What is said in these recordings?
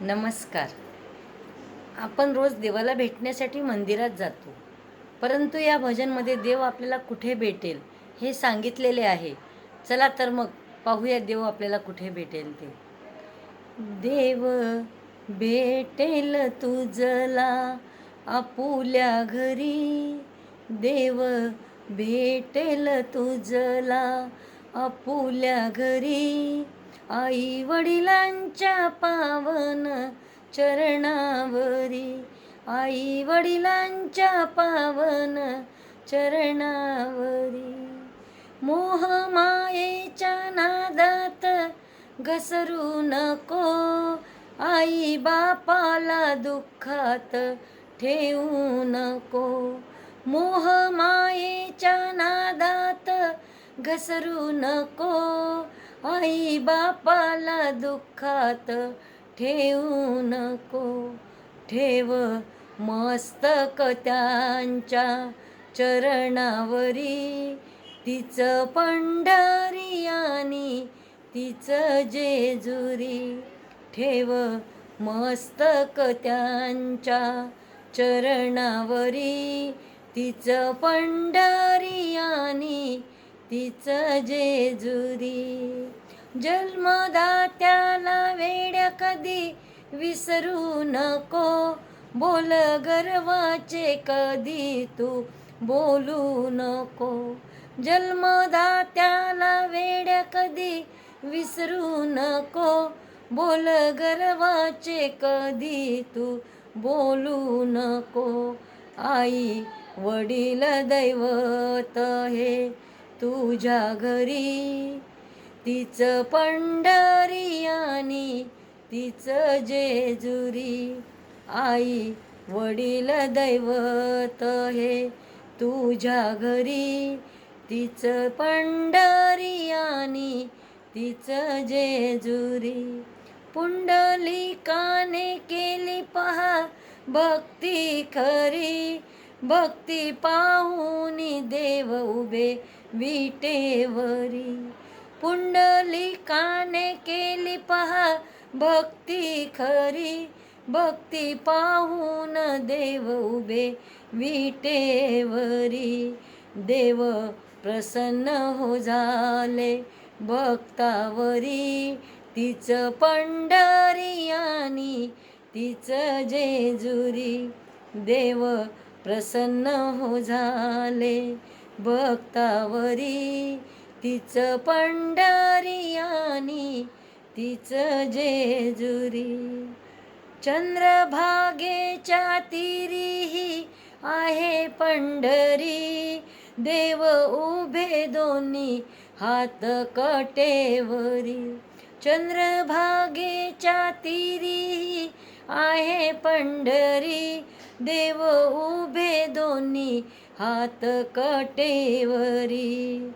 नमस्कार. आपण रोज देवाला भेटण्यासाठी मंदिरात जातो. परंतु या भजनमध्ये देव आपल्याला कुठे भेटेल हे सांगितलेले आहे. चला तर मग पाहूया देव आपल्याला कुठे भेटेल ते. देव भेटेल तुझला आपुल्या घरी. देव भेटेल तुझला आपुल्या घरी. आई वडिलांच्या पावन चरणावरी. आई वडिलांच्या पावन चरणावरी. मोह मायेच्या नादात घसरू नको. आई बापाला दुःखात ठेवू नको. मोह मायेच्या नादात घसरू नको. आई बापाला दुःखात ठेवू नको. ठेव मस्तक त्यांच्या चरणावरी. तिचं पंढरी आणि तिचं जेजुरी. ठेव मस्तक त्यांच्या चरणावरी. तिचं पंढरी आणि तिचं जेजुरी. जन्मदात्याला वेड्या कधी विसरू नको. बोल गर्वाचे कधी तू बोलू नको. जन्मदात्याला वेड्या कधी विसरू नको. बोल गर्वाचे कधी तू बोलू नको. आई वडील दैवत हे तुझ्या घरी. तिचं पंढरी आणि तिचं जेजुरी. आई वडील दैवत हे तुझ्या घरी. तिचं पंढरी आणि तिचं जेजुरी. पुंडलिकाने केली पहा भक्ती खरी. भक्ती पाहून देव उभे विटेवरी. पुंडलिकाने केली पहा भक्ती खरी. भक्ती पाहून देव उभे विटेवरी. देव प्रसन्न हो झाले भक्तावरी. तिचं पंढरी आणि तिचं जेजुरी. देव प्रसन्न हो झाले भक्तावरी. तिचं पंढरी आणि तिचं जेजुरी. चंद्रभागेच्या तिरीही आहे पंढरी. देव उभे दोन्ही हात कटेवरी. चंद्रभागेच्या तिरीही आहे पंढरी. देव उभे दोन्ही हात कटेवरी.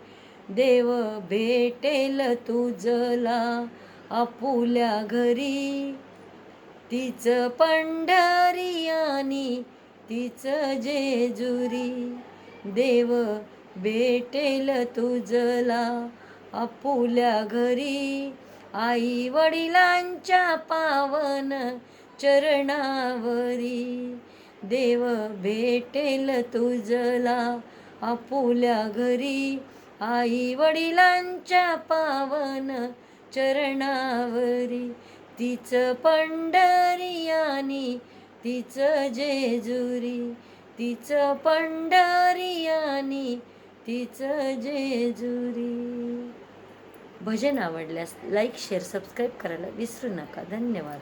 देव भेटेल तुझला आपुल्या घरी. तिचं पंढरी आणि तिचं जेजुरी. देव भेटेल तुझला आपुल्या घरी. आई वडिलांच्या पावन चरणावरी. देव भेटेल तुझला. आपुल्या घरी आई वडिलांच्या पावन चरणावरी. तिचं पंढरियानी तिचं जेजुरी. तिचं पंढरियानी तिचं जेजुरी. भजन आवडल्यास लाईक शेअर सबस्क्राईब करायला विसरू नका. धन्यवाद.